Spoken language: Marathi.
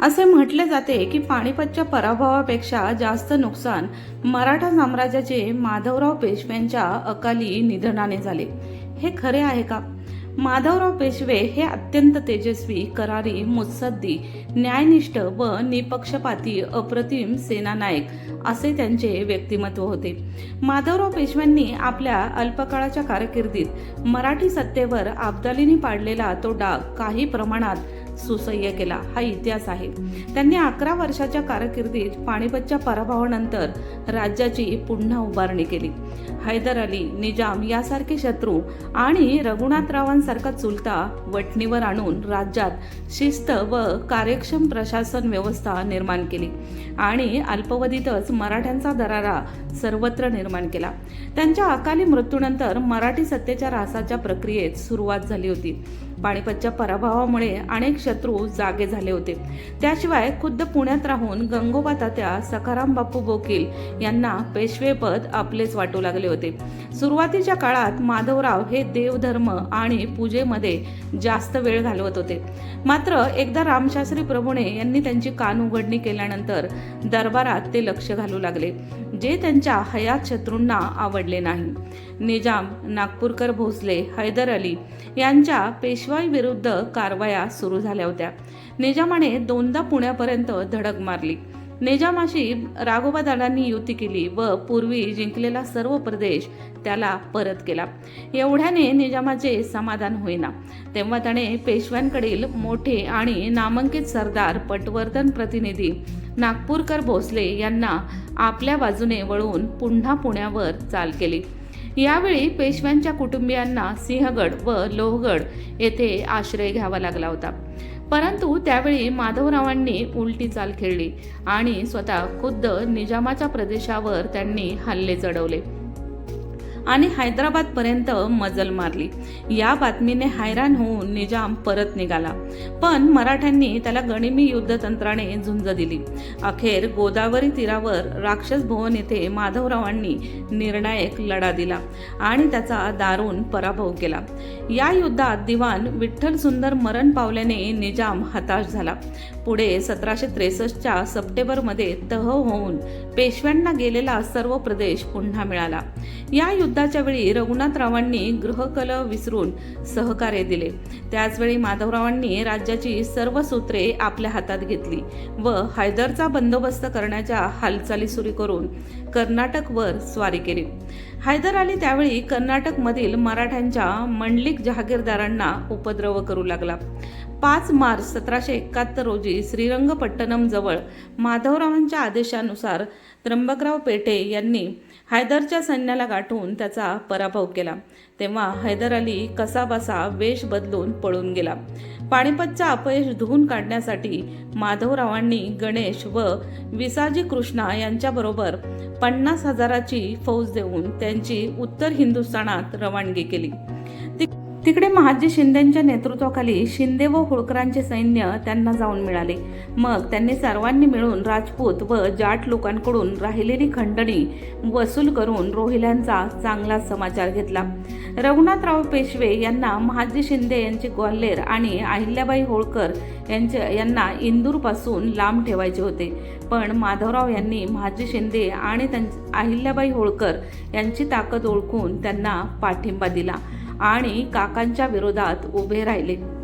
असे म्हटले जाते की पानिपतच्या पराभवापेक्षा जास्त नुकसान मराठा साम्राज्याचे माधवराव पेशव्यांच्या अकाली निधनाने झाले. हे खरे आहे का? माधवराव पेशवे हे अत्यंत तेजस्वी करारी मुत्सद्दी न्यायनिष्ठ व निपक्षपाती अप्रतिम सेनानायक असे त्यांचे व्यक्तिमत्व होते. माधवराव पेशव्यांनी आपल्या अल्पकाळाच्या कारकिर्दीत मराठी सत्तेवर अब्दालीने पाडलेला तो डाग काही प्रमाणात सुसह्य केला. हा इतिहास आहे. त्यांनी अकरा वर्षाच्या कारकिर्दीत पाणिपतच्या पराभवानंतर राज्याची पुन्हा उभारणी केली. हैदर अली निजाम यासारखे शत्रू आणि रघुनाथरावांसारखा चुलता वटणीवर आणून राज्यात शिस्त व कार्यक्षम प्रशासन व्यवस्था निर्माण केली आणि अल्पवधीतच मराठ्यांचा दरारा सर्वत्र निर्माण केला. त्यांच्या अकाली मृत्यूनंतर मराठी सत्तेच्या रासाच्या प्रक्रियेत सुरुवात झाली होती. पानिपतच्या पराभवामुळे अनेक शत्रू जागे झाले होते. त्याशिवाय खुद्द पुण्यात राहून गंगोबा तात्या सखाराम बापू बोकील यांना पेशवेपद आपलेच वाटू लागले होते. सुरुवातीच्या काळात माधवराव हे देवधर्म आणि पूजेमध्ये जास्त वेळ घालवत होते. मात्र एकदा रामशास्त्री प्रभुणे यांनी त्यांची कान उघडणी केल्यानंतर दरबारात ते लक्ष घालू लागले जे त्यांच्या हयात शत्रूंना आवडले नाही. निजाम नागपूरकर भोसले हैदर अली यांच्या पेशवे विरुद्ध कारवाया सुरू झाल्या होत्या. निजामाने दोनदा पुण्यापर्यंत धडक मारली. निजामाशी राघोबादादांनी युती केली व पूर्वी जिंकलेला सर्व प्रदेश त्याला परत केला. एवढ्याने निजामाचे समाधान होईना. तेव्हा त्याने पेशव्यांकडील मोठे आणि नामांकित सरदार पटवर्धन प्रतिनिधी नागपूरकर भोसले यांना आपल्या बाजूने वळून पुन्हा पुण्यावर चाल केली. यावेळी पेशव्यांच्या कुटुंबियांना सिंहगड व लोहगड येथे आश्रय घ्यावा लागला होता. परंतु त्यावेळी माधवरावांनी उलटी चाल खेळली आणि स्वतः खुद्द निजामाच्या प्रदेशावर त्यांनी हल्ले चढवले. आणि हैदराबादपर्यंत मजल मारली. या बातमीने हैराण होऊन निजाम परत निघाला. पण मराठ्यांनी त्याला गणिमी युद्धतंत्राने झुंज दिली. अखेर गोदावरी तीरावर राक्षस भवन येथे माधवरावांनी निर्णायक लढा दिला आणि त्याचा दारुण पराभव केला. या युद्धात दिवाण विठ्ठल सुंदर मरण पावल्याने निजाम हताश झाला. पुढे सतराशे त्रेसष्टच्या सप्टेंबरमध्ये तह होऊन पेशव्यांना गेलेला सर्व प्रदेश पुन्हा मिळाला. या युद्ध युद्धाच्या वेळी रघुनाथरावांनी गृहकल विसरून सहकार्य दिले. त्याचवेळी माधवरावांनी राज्याची सर्व सूत्रे आपल्या हातात घेतली व हैदरचा बंदोबस्त करण्याच्या हालचाली सुरू करून कर्नाटकवर स्वारी केली. हैदर अली त्यावेळी कर्नाटकमधील मराठ्यांच्या मंडलिक जहागीरदारांना उपद्रव करू लागला. पाच मार्च सतराशे एकाहत्तर रोजी श्रीरंगपट्टणम जवळ माधवरावांच्या आदेशानुसार त्र्यंबकराव पेठे यांनी हैदरच्या सैन्याला गाठून त्याचा पराभव केला. तेव्हा हैदर अली कसाबसा वेश बदलून पळून गेला. पाणीपतचा अपयश धुवून काढण्यासाठी माधवरावांनी गणेश व विसाजी कृष्णा यांच्याबरोबर पन्नास हजाराची फौज देऊन त्यांची उत्तर हिंदुस्थानात रवानगी केली. तिकडे महाजी शिंदेच्या नेतृत्वाखाली शिंदे व होळकरांचे सैन्य त्यांना जाऊन मिळाले. मग त्यांनी सर्वांनी मिळून राजपूत व जाट लोकांकडून राहिलेली खंडणी वसूल करून रोहिल्यांचा चांगला समाचार घेतला. रघुनाथराव पेशवे यांना महाजी शिंदे यांचे ग्वाल्हेर आणि अहिल्याबाई होळकर यांच्या यांना इंदूरपासून लांब ठेवायचे होते. पण माधवराव यांनी महाजी शिंदे आणि त्यां अहिल्याबाई होळकर यांची ताकद ओळखून त्यांना पाठिंबा दिला. आणि काकांच्या विरोधात उभे राहिले.